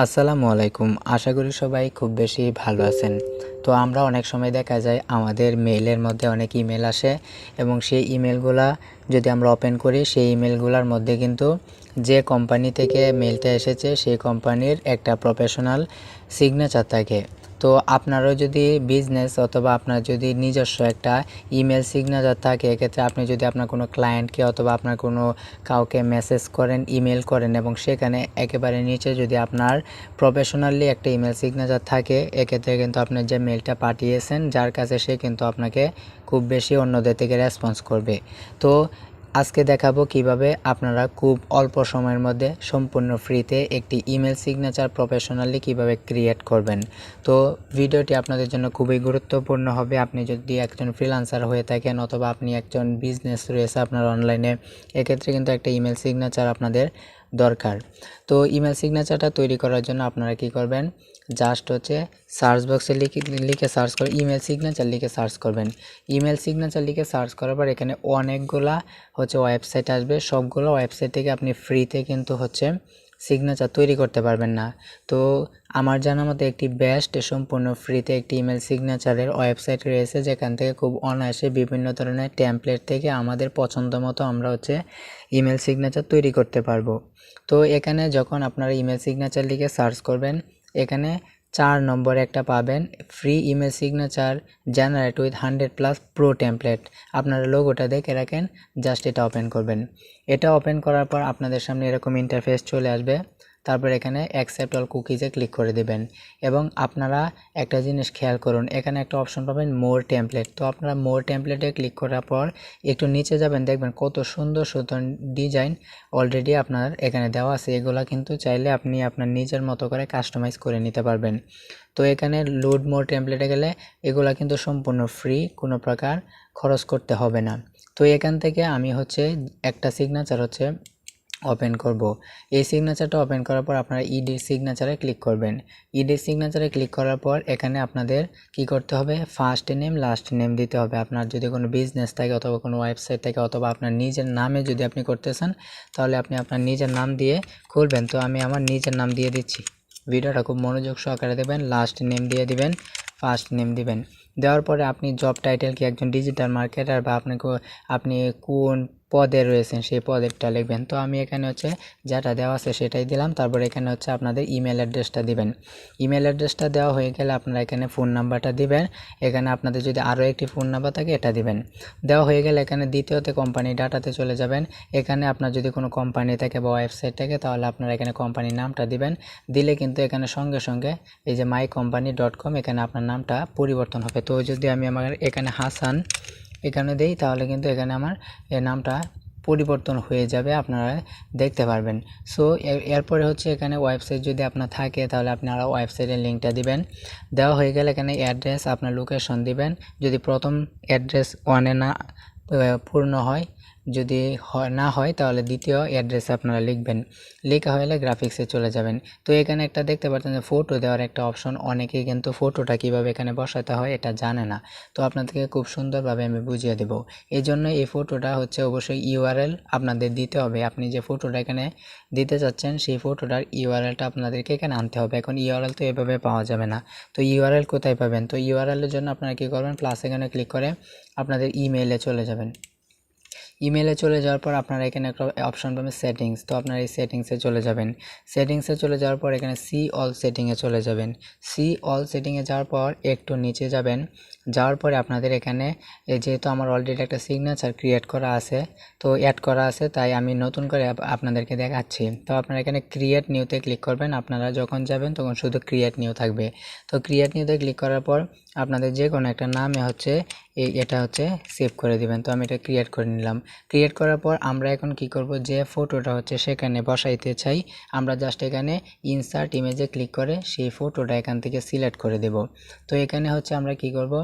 আসসালামু আলাইকুম। আশা করি সবাই খুব বেশি ভালো আছেন। তো আমরা অনেক সময় দেখা যায় আমাদের মেইলের মধ্যে অনেক ইমেল আসে এবং সেই ইমেলগুলা যদি আমরা ওপেন করি, সেই ইমেলগুলোর মধ্যে কিন্তু যে কোম্পানি থেকে মেলটা এসেছে, সেই কোম্পানির একটা প্রফেশনাল সিগনেচার থাকে। তো আপনারও যদি বিজনেস অথবা আপনার যদি নিজস্ব একটা ইমেল সিগনেচার থাকে, এক্ষেত্রে আপনি যদি আপনার কোনো ক্লায়েন্টকে অথবা আপনার কোনো কাউকে মেসেজ করেন ইমেল করেন এবং সেখানে একেবারে নিচে যদি আপনার প্রফেশনালি একটা ইমেল সিগনেচার থাকে, এক্ষেত্রে কিন্তু আপনি যে মেলটা পাঠিয়েছেন, যার কাছে সে কিন্তু আপনাকে খুব বেশি অন্যদের থেকে রেসপন্স করবে। তো আজকে দেখাবো কীভাবে আপনারা খুব অল্প সময়ের মধ্যে সম্পূর্ণ ফ্রিতে একটি ইমেল সিগনেচার প্রফেশনালি কীভাবে ক্রিয়েট করবেন। তো ভিডিওটি আপনাদের জন্য খুবই গুরুত্বপূর্ণ হবে। আপনি যদি একজন ফ্রিলান্সার হয়ে থাকেন অথবা আপনি একজন বিজনেস রয়েছে আপনার অনলাইনে, এক্ষেত্রে কিন্তু একটা ইমেল সিগনেচার আপনাদের দরকার। তো ইমেল সিগনেচারটা তৈরি করার জন্য আপনারা কি করবেন? জাস্ট হচ্ছে সার্চ বক্সে লিখে লিখে সার্চ করে ইমেল সিগনেচার লিখে সার্চ করবেন। ইমেল সিগনেচার লিখে সার্চ করার পর এখানে অনেকগুলা হচ্ছে ওয়েবসাইট আসবে। সবগুলো ওয়েবসাইট থেকে আপনি ফ্রিতে কিন্তু হচ্ছে সিগনেচার তৈরি করতে পারবেন না। তো আমার জানা মতে একটি বেস্ট সম্পূর্ণ ফ্রিতে একটি ইমেল সিগনেচারের ওয়েবসাইট রয়েছে, যেখান থেকে খুব অনায়াসে বিভিন্ন ধরনের ট্যাম্পলেট থেকে আমাদের পছন্দ মতো আমরা হচ্ছে ইমেল সিগনেচার তৈরি করতে পারব। তো এখানে যখন আপনারা ইমেল সিগনেচার লিখে সার্চ করবেন, এখানে চার নম্বরে একটা পাবেন free email signature generate with hundred plus pro template আপনারা লোগোটা দেখে রাখেন জাস্ট এটা ওপেন করবেন। এটা ওপেন করার পর আপনাদের সামনে এরকম ইন্টারফেস চলে আসবে। তারপর এখানে অ্যাকসেপ্ট অল কুকিজে ক্লিক করে দেবেন। এবং আপনারা একটা জিনিস খেয়াল করুন, এখানে একটা অপশন পাবেন মোর টেমপ্লেট তো আপনারা মোর টেমপ্লেটে ক্লিক করার পর একটু নিচে যাবেন, দেখবেন কত সুন্দর সুন্দর ডিজাইন অলরেডি আপনার এখানে দেওয়া আছে। এগুলা কিন্তু চাইলে আপনি আপনার নিজের মতো করে কাস্টমাইজ করে নিতে পারবেন। তো এখানে লোড মোর টেমপ্লেটে গেলে এগুলা কিন্তু সম্পূর্ণ ফ্রি কোনো প্রকার খরচ করতে হবে না। তো এখান থেকে আমি হচ্ছে একটা সিগনেচার হচ্ছে ওপেন করব। এই সিগনেচারটা ওপেন করার পর আপনারা ইডি সিগনেচারে ক্লিক করবেন। ইডি সিগনেচারে ক্লিক করার পর এখানে আপনাদের কি করতে হবে? ফার্স্ট নেম লাস্ট নেম দিতে হবে। আপনার যদি কোনো বিজনেস থাকে অথবা কোনো ওয়েবসাইট থাকে অথবা আপনার নিজের নামে যদি আপনি করতে চান তাহলে আপনি আপনার নিজের নাম দিয়ে খুলবেন। তো আমি আমার নিজের নাম দিয়ে দিচ্ছি। ভিডিওটা খুব মনোযোগ সহকারে দেবেন লাস্ট নেম দিয়ে দিবেন ফার্স্ট নেম দিবেন। দেওয়ার পরে আপনি জব টাইটেল কি একজন ডিজিটাল মার্কেটার বা আপনি আপনি কোন পদে রয়েছেন, সেই পদেরটা লিখবেন। তো আমি এখানে হচ্ছে যেটা দেওয়া আছে সেটাই দিলাম। তারপর এখানে হচ্ছে আপনাদের ইমেল অ্যাড্রেসটা দিবেন। ইমেল অ্যাড্রেসটা দেওয়া হয়ে গেলে আপনারা এখানে ফোন নাম্বারটা দিবেন। এখানে আপনাদের যদি আরও একটি ফোন নাম্বার থাকে, এটা দিবেন। দেওয়া হয়ে গেলে এখানে দ্বিতীয়তে কোম্পানি ডাটাতে চলে যাবেন। এখানে আপনার যদি কোনো কোম্পানি থাকে বা ওয়েবসাইট থাকে, তাহলে আপনারা এখানে কোম্পানির নামটা দিবেন। দিলে কিন্তু এখানে সঙ্গে সঙ্গে এই যে মাই কোম্পানি ডট কম এখানে আপনার নামটা পরিবর্তন হবে। তো যদি আমি আমার এখানে হাসান এখানে দেই, তাহলে কিন্তু এখানে আমার নামটা পরিবর্তন হয়ে যাবে, আপনারা দেখতে পারবেন। সো এরপরে হচ্ছে এখানে ওয়েবসাইট যদি আপনার থাকে, তাহলে আপনারা ওয়েবসাইটের লিঙ্কটা দিবেন। দেওয়া হয়ে গেলে এখানে অ্যাড্রেস আপনার লোকেশন দিবেন। যদি প্রথম অ্যাড্রেস ওয়ানে না পূর্ণ হয় যদি না হয়, তাহলে দ্বিতীয় অ্যাড্রেসে আপনারা লিখবেন। লেখা হলে গ্রাফিক্সে চলে যাবেন। তো এখানে একটা দেখতে পাচ্ছেন যে ফটো দেওয়ার একটা অপশন অনেকেই কিন্তু ফটোটা কীভাবে এখানে বসাতে হয় এটা জানে না। তো আপনাদেরকে খুব সুন্দরভাবে আমি বুঝিয়ে দেব। এই জন্য এই ফটোটা হচ্ছে অবশ্যই ইউআরএল আপনাদের দিতে হবে। আপনি যে ফটোটা এখানে দিতে চাচ্ছেন, সেই ফটোটার ইউআরএলটা আপনাদেরকে এখানে আনতে হবে। এখন ইউআরএল তো এভাবে পাওয়া যাবে না। তো ইউআরএল কোথায় পাবেন? তো ইউআরএলের জন্য আপনারা কী করবেন? প্লাস এখানে ক্লিক করে আপনাদের ইমেইলে চলে যাবেন। ইমেলে চলে যাওয়ার পর আপনারা এখানে একটা অপশন পাবেন সেটিংস তো আপনারা এই সেটিংসে চলে যাবেন। সেটিংসে চলে যাওয়ার পর এখানে সি অল সেটিংয়ে চলে যাবেন। সি অল সেটিংয়ে যাওয়ার পর একটু নিচে যাবেন। যাওয়ার পরে আপনাদের এখানে যেহেতু আমার অলরেডি একটা সিগনেচার ক্রিয়েট করা আছে, তো অ্যাড করা আছে, তাই আমি নতুন করে আপনাদেরকে দেখাচ্ছি। তো আপনারা এখানে ক্রিয়েট নিউতে ক্লিক করবেন, আপনারা যখন যাবেন তখন শুধু ক্রিয়েট নিউ থাকবে। তো ক্রিয়েট নিউতে ক্লিক করার পর আপনাদের যে কোনো একটা নামে হচ্ছে এই এটা হচ্ছে সেভ করে দিবেন। তো আমি এটা ক্রিয়েট করে নিলাম। ক্রিয়েট করার পর আমরা এখন কি করব, যে ফটোটা হচ্ছে সেখানে বসাইতে চাই, আমরা জাস্ট এখানে ইনসার্ট ইমেজে ক্লিক করে সেই ফটোটা এখান থেকে সিলেক্ট করে দেব। তো এখানে হচ্ছে আমরা কি করব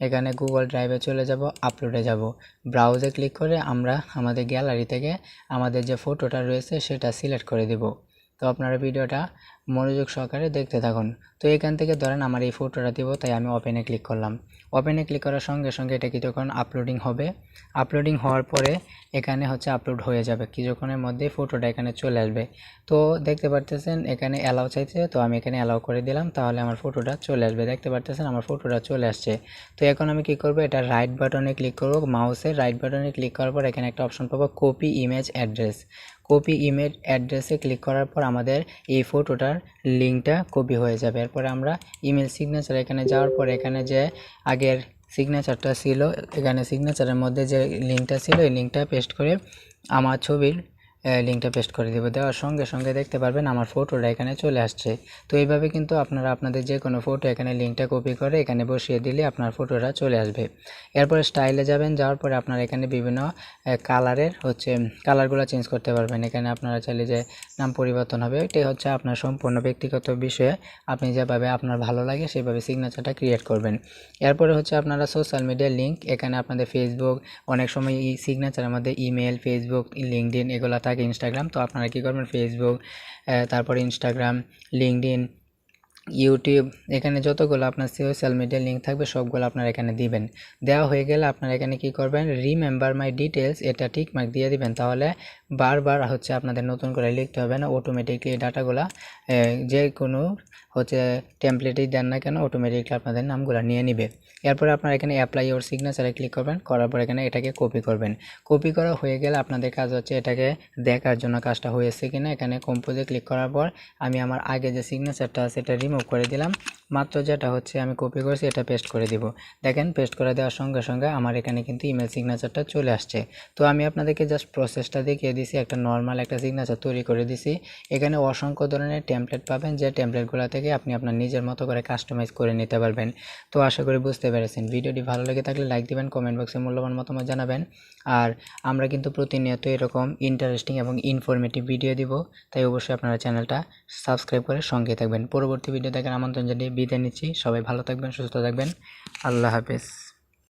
এখানে গুগল ড্রাইভে চলে যাব আপলোডে যাব। ব্রাউজে ক্লিক করে আমরা আমাদের গ্যালারি থেকে আমাদের যে ফটোটা রয়েছে সেটা সিলেক্ট করে দেব। তো আপনারা ভিডিওটা মনোযোগ সহকারে দেখতে থাকুন। তো এখান থেকে ধরেন আমার এই ফটোটা দিব, তাই আমি ওপেনে ক্লিক করলাম। ওপেনে ক্লিক করার সঙ্গে সঙ্গে এটা কিছুক্ষণ আপলোডিং হবে। আপলোডিং হওয়ার পরে এখানে হচ্ছে আপলোড হয়ে যাবে। কিছুক্ষণের মধ্যে ফটোটা এখানে চলে আসবে। তো দেখতে পারতেছেন, এখানে অ্যালাউ চাইছে, তো আমি এখানে অ্যালাউ করে দিলাম, তাহলে আমার ফটোটা চলে আসবে। দেখতে পারতেছেন, আমার ফটোটা চলে আসছে। তো এখন আমি কি করব, এটা রাইট বাটনে ক্লিক করব। মাউসের রাইট বাটনে ক্লিক করার পর এখানে একটা অপশন পাবো copy image address copy image অ্যাড্রেসে ক্লিক করার পর আমাদের এই ফটোটার লিঙ্কটা কপি হয়ে যাবে। এরপরে আমরা ইমেল সিগনেচার এখানে যাওয়ার পর এখানে যে আগের সিগনেচারটা ছিল, এখানে সিগনেচারের মধ্যে যে লিঙ্কটা ছিল, এই লিঙ্কটা পেস্ট করে আমার ছবির লিঙ্কটা পেস্ট করে দেবো। দেওয়ার সঙ্গে সঙ্গে দেখতে পারবেন আমার ফটোটা এখানে চলে আসছে। তো এইভাবে কিন্তু আপনারা আপনাদের যে কোনো ফটো এখানে লিঙ্কটা কপি করে এখানে বসিয়ে দিলে আপনার ফটোটা চলে আসবে। এরপরে স্টাইলে যাবেন, যাওয়ার পরে আপনারা এখানে বিভিন্ন কালারের হচ্ছে কালারগুলো চেঞ্জ করতে পারবেন। এখানে আপনারা চাইলে যে নাম পরিবর্তন হবে এটাই হচ্ছে আপনার সম্পূর্ণ ব্যক্তিগত বিষয়ে আপনি যেভাবে আপনার ভালো লাগে সেভাবে সিগনেচারটা ক্রিয়েট করবেন। এরপরে হচ্ছে আপনারা সোশ্যাল মিডিয়ার লিঙ্ক এখানে আপনাদের ফেসবুক অনেক সময় এই সিগনেচারের মধ্যে ইমেল ফেসবুক লিঙ্কডিন এগুলো থাকে। ইনস্টাগ্রাম তো আপনারা কী করবেন? ফেসবুক তারপরে ইনস্টাগ্রাম লিঙ্কডিন ইউটিউব এখানে যতগুলো আপনার সোশ্যাল মিডিয়া লিঙ্ক থাকবে, সবগুলো আপনারা এখানে দিবেন। দেওয়া হয়ে গেলে আপনারা এখানে কি করবেন? রিমেম্বার মাই ডিটেলস এটা ঠিক মার্ক দিয়ে দিবেন। তাহলে বারবার হচ্ছে আপনাদের নতুন করে লিখতে হবে না অটোমেটিকলি ডাটাগুলো যে কোনো হচ্ছে টেমপ্লেটেই দেন না কেন অটোমেটিকলি আপনাদের নামগুলো নিয়ে নিবে। এরপরে আপনারা এখানে অ্যাপ্লাই ওর সিগনেচারে ক্লিক করবেন, করার পর এখানে এটাকে কপি করবেন। কপি করা হয়ে গেলে আপনাদের কাজ হচ্ছে এটাকে দেখার জন্য কাজটা হয়েছে কিনা, এখানে কম্পোজে ক্লিক করার পর আমি আমার আগে যে সিগনেচারটা আছে এটা রিমুভ করে দিলাম। মাত্র যেটা হচ্ছে আমি কপি করেছি, এটা পেস্ট করে দিব। দেখেন পেস্ট করে দেওয়ার সঙ্গে সঙ্গে আমার এখানে কিন্তু ইমেল সিগনেচারটা চলে আসছে। তো আমি আপনাদেরকে জাস্ট প্রসেসটা দেখিয়ে দিছি, একটা নর্মাল একটা সিগনেচার তৈরি করে দিছি। এখানে অসংখ্য ধরনের টেমপ্লেট পাবেন, যে টেমপ্লেটগুলো থেকে আপনি আপনার নিজের মতো করে কাস্টমাইজ করে নিতে পারবেন। তো আশা করি বুঝতে পেরেছেন। ভিডিওটি ভালো লেগে থাকলে লাইক দিবেন কমেন্ট বক্সে মূল্যবান মতামত জানাবেন। আর আমরা কিন্তু প্রতিনিয়ত এরকম ইন্টারেস্টিং এবং ইনফরমেটিভ ভিডিও দিব, তাই অবশ্যই আপনারা চ্যানেলটা সাবস্ক্রাইব করে সঙ্গে থাকবেন। পরবর্তী ভিডিও দেখার আমন্ত্রণ জানিয়ে বিদায় নিচ্ছি। সবাই ভালো থাকবেন, সুস্থ থাকবেন। আল্লাহ হাফেজ।